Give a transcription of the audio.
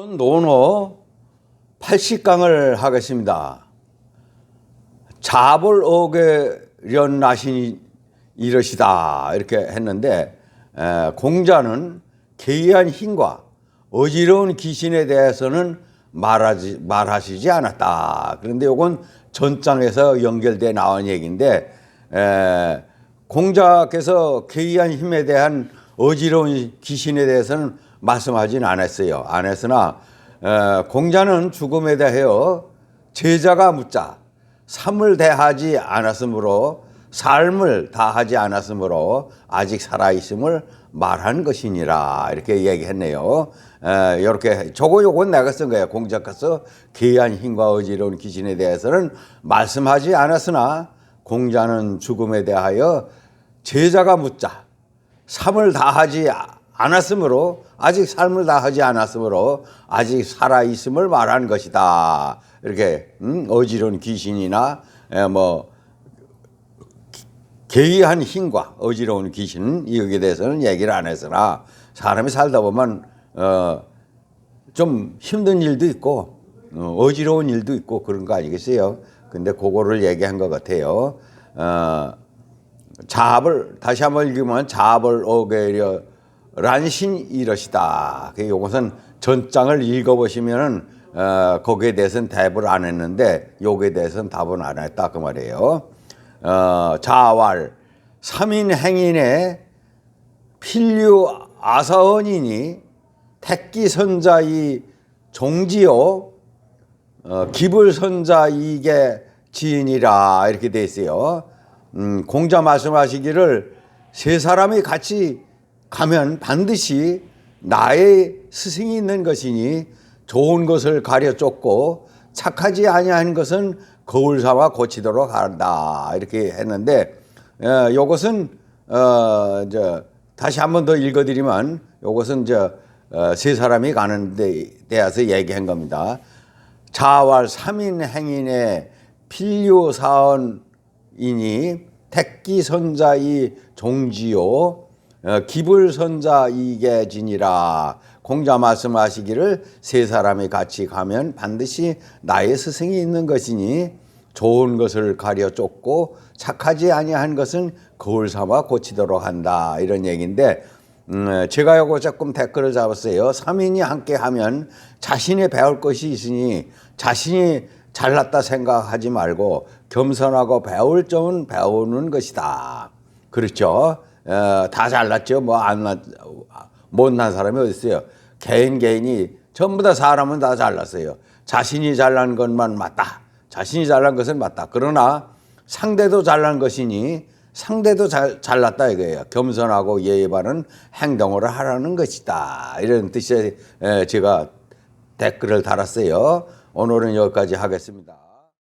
오늘은 논어 80강을 하겠습니다. 자볼옥의 나신이 이러시다 이렇게 했는데 에, 공자는 개의한 힘과 어지러운 귀신에 대해서는 말하지 말하시지 않았다. 그런데 이건 전장에서 연결돼 나온 얘기인데 에, 공자께서 개의한 힘에 대한 어지러운 귀신에 대해서는 말씀하지는 않았어요. 안 했으나 에, 공자는 죽음에 대하여 제자가 묻자 삶을 대하지 않았으므로 삶을 다하지 않았으므로 아직 살아 있음을 말한 것이니라 이렇게 얘기했네요. 에, 이렇게 저거 요건 내가 쓴 거예요. 공자께서 기이한 힘과 어지러운 귀신에 대해서는 말씀하지 않았으나 공자는 죽음에 대하여 제자가 묻자 삶을 다하지 않았으므로 아직 삶을 다하지 않았으므로 아직 살아 있음을 말한 것이다. 이렇게 음? 어지러운 귀신이나 에, 뭐 개의한 힘과 어지러운 귀신 여기에 대해서는 얘기를 안 했으나 사람이 살다 보면 어, 좀 힘든 일도 있고 어, 어지러운 일도 있고 그런 거 아니겠어요? 근데 그거를 얘기한 것 같아요. 어, 자압을 다시 한번 읽으면 자압을 오게려 란신 이러시다. 그 요것은 전장을 읽어보시면은 어, 거기에 대해서는 답을 안 했는데 여기에 대해서는 답은 안 했다 그 말이에요. 어, 자활 삼인 행인의 필류 아사언이니 택기 선자이 종지요 어, 기불 선자이게 지인이라 이렇게 돼 있어요. 음, 공자 말씀하시기를 세 사람이 같이 가면 반드시 나의 스승이 있는 것이니 좋은 것을 가려 쫓고 착하지 아니한 것은 거울 삼아 고치도록 한다 이렇게 했는데 어, 요것은 어, 저 다시 한 번 더 읽어드리면 요것은 저 어, 세 사람이 가는 데 대해서 얘기한 겁니다. 자활 삼인 행인의 필요 사원이니 택기 선자이 종지요 어, 기불 선자이게 지니라 공자 말씀하시기를 세 사람이 같이 가면 반드시 나의 스승이 있는 것이니 좋은 것을 가려 쫓고 착하지 아니한 것은 거울 삼아 고치도록 한다 이런 얘기인데 음, 제가 요거 조금 댓글을 잡았어요. 삼인이 함께 하면 자신이 배울 것이 있으니 자신이 잘났다 생각하지 말고 겸손하고 배울 점은 배우는 것이다. 그렇죠. 어, 다 잘났죠. 뭐 안 못난 사람이 어디 있어요. 개인 개인이 전부 다 사람은 다 잘났어요. 자신이 잘난 것만 맞다. 자신이 잘난 것은 맞다. 그러나 상대도 잘난 것이니 상대도 잘, 잘났다 이거예요. 겸손하고 예의 바른 행동을 하라는 것이다. 이런 뜻의 제가 댓글을 달았어요. 오늘은 여기까지 하겠습니다.